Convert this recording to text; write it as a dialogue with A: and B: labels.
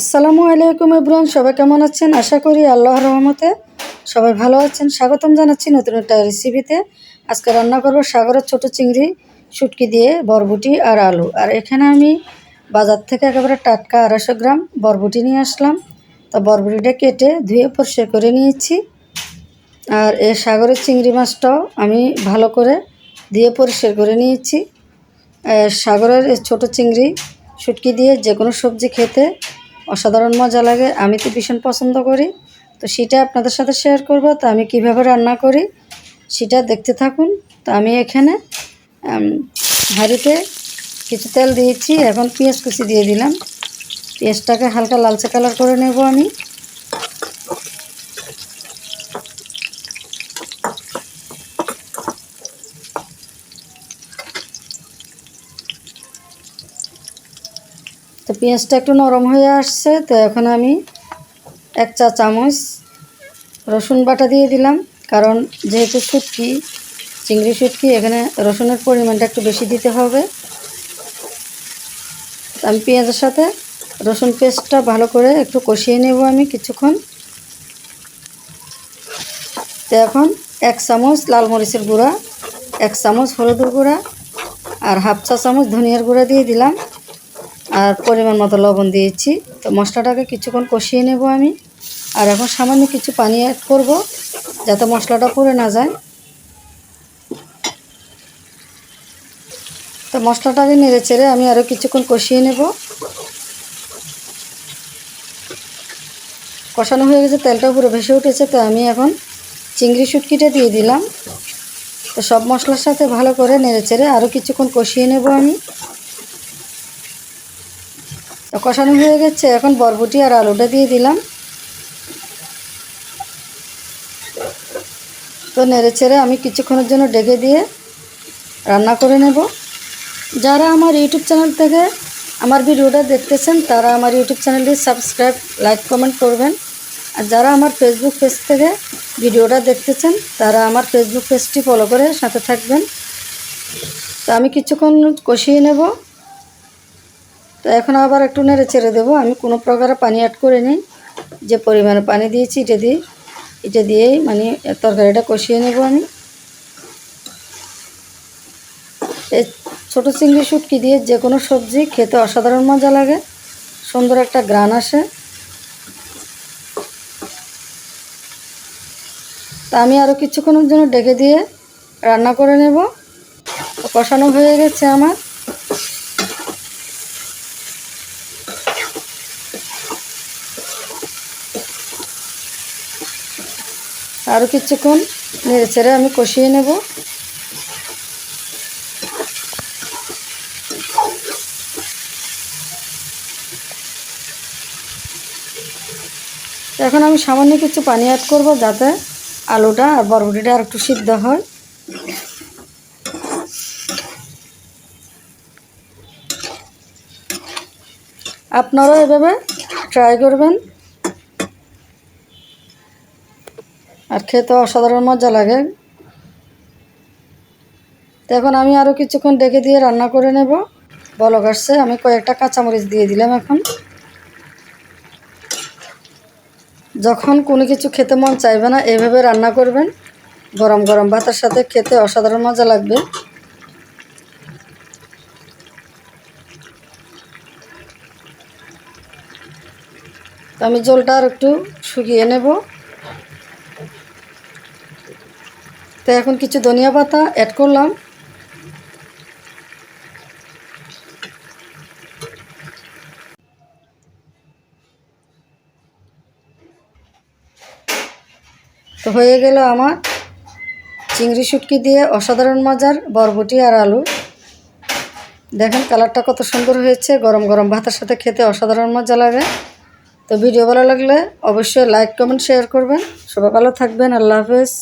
A: আসসালামু আলাইকুম ইব্রান সবাই কেমন আছেন? আশা করি আল্লাহ রহমতে সবাই ভালো আছেন। স্বাগতম জানাচ্ছি নতুন একটা রেসিপিতে আজকে রান্না করব সাগরের ছোট চিংড়ি, শুটকি দিয়ে বরবুটি আর আলু। আর এখানে আমি বাজার থেকে একেবারে টাটকা আড়াইশো গ্রাম বরবুটি নিয়ে আসলাম। তা বরবুটিটা কেটে ধুয়ে পরিষ্কার করে নিয়েছি। আর এ সাগরের চিংড়ি মাছটাও আমি ভালো করে দিয়ে পরিষ্কার করে নিয়েছি। সাগরের ছোটো চিংড়ি, শুটকি দিয়ে যে কোনো সবজি খেতে অসাধারণ মজা লাগে। আমি তো ভীষণ পছন্দ করি। তো সেটা আপনাদের সাথে শেয়ার করব। তো আমি কীভাবে রান্না করি সেটা দেখতে থাকুন। তো আমি এখানে হাঁড়িতে কিছু তেল দিয়েছি। এখন পেঁয়াজ কুচি দিয়ে দিলাম। পেঁয়াজটাকে হালকা লালচে কালার করে নেব আমি। তো পেঁয়াজটা একটু নরম হয়ে আসছে, তো এখন আমি এক চা চামচ রসুন বাটা দিয়ে দিলাম। কারণ যেহেতু শুটকি, চিংড়ি শুটকি, এখানে রসুনের পরিমাণটা একটু বেশি দিতে হবে। আমি পেঁয়াজের সাথে রসুন পেস্টটা ভালো করে একটু কষিয়ে নেব আমি কিছুক্ষণ। তো এখন এক চামচ লাল মরিচের গুঁড়া, এক চামচ হলুদের গুঁড়া আর হাফ চা চামচ ধনিয়ার গুঁড়া দিয়ে দিলাম। আর পরিমাণ মতো লবণ দিয়েছি। তো মশলাটাকে কিছুক্ষণ কষিয়ে নেব আমি। আর এখন সামান্য কিছু পানি অ্যাড করব, যাতে মশলাটা পুড়ে না যায়। তো মশলাটাকে নেড়ে চেড়ে আমি আরও কিছুক্ষণ কষিয়ে নেব। কষানো হয়ে গেছে, তেলটা পুরো ভেসে উঠেছে, তো আমি এখন চিংড়ি শুটকিটা দিয়ে দিলাম। তো সব মশলার সাথে ভালো করে নেড়ে চেড়ে আরও কিছুক্ষণ কষিয়ে নেব আমি। তো কষানো হয়ে গেছে। এখন বরবটি আর আলুটা দিয়ে দিলাম। তো নেড়ে ছেড়ে আমি কিছুক্ষণের জন্য ডেকে দিয়ে রান্না করে নেব। যারা আমার ইউটিউব চ্যানেল থেকে আমার ভিডিওটা দেখতেছেন, তারা আমার ইউটিউব চ্যানেলটি সাবস্ক্রাইব, লাইক, কমেন্ট করবেন। আর যারা আমার ফেসবুক পেজ থেকে ভিডিওটা দেখতেছেন, তারা আমার ফেসবুক পেজটি ফলো করে সাথে থাকবেন। তো আমি কিছুক্ষণ কষিয়ে নেব। তো এখন আবার একটু নেড়ে ছেড়ে দেবো। আমি কোনো প্রকারে পানি অ্যাড করে নিই। যে পরিমাণে পানি দিয়েছি এটা দিয়ে, এটা দিয়েই মানে তরকারিটা কষিয়ে নেব আমি। এই ছোটো চিংড়ি শুটকি দিয়ে যে কোনো সবজি খেতে অসাধারণ মজা লাগে। সুন্দর একটা গ্রান আসে। তা আমি আরও কিছুক্ষণের জন্য ডেকে দিয়ে রান্না করে নেব। কষানো হয়ে গেছে আমার। আরও কিছুক্ষণ নেড়ে ছেড়ে আমি কষিয়ে নেব। এখন আমি সামান্য কিছু পানি অ্যাড করব যাতে আলুটা আর বরবটিটা আর একটু সিদ্ধ হয়। আপনারাও এভাবে ট্রাই করবেন। আর খেতে অসাধারণ মজা লাগে। তো এখন আমি আরও কিছুক্ষণ ডেকে দিয়ে রান্না করে নেব। বলক আসছে, আমি কয়েকটা কাঁচামরিচ দিয়ে দিলাম এখন। যখন কোনো কিছু খেতে মন চাইবে না, এভাবে রান্না করবেন। গরম গরম ভাতের সাথে খেতে অসাধারণ মজা লাগবে। আমি জলটা আর একটু শুকিয়ে নেব। তো এখন কিছু ধনিয়া পাতা অ্যাড করলাম। তো হয়ে গেল আমার চিংড়ি শুটকি দিয়ে অসাধারণ মজার বরবটি আর আলু। দেখেন কালারটা কত সুন্দর হয়েছে, গরম গরম ভাতের সাথে খেতে অসাধারণ মজা লাগে। তো ভিডিও ভালো লাগলে অবশ্যই লাইক কমেন্ট শেয়ার করবেন। সবাই ভালো থাকবেন, আল্লাহ হাফেজ।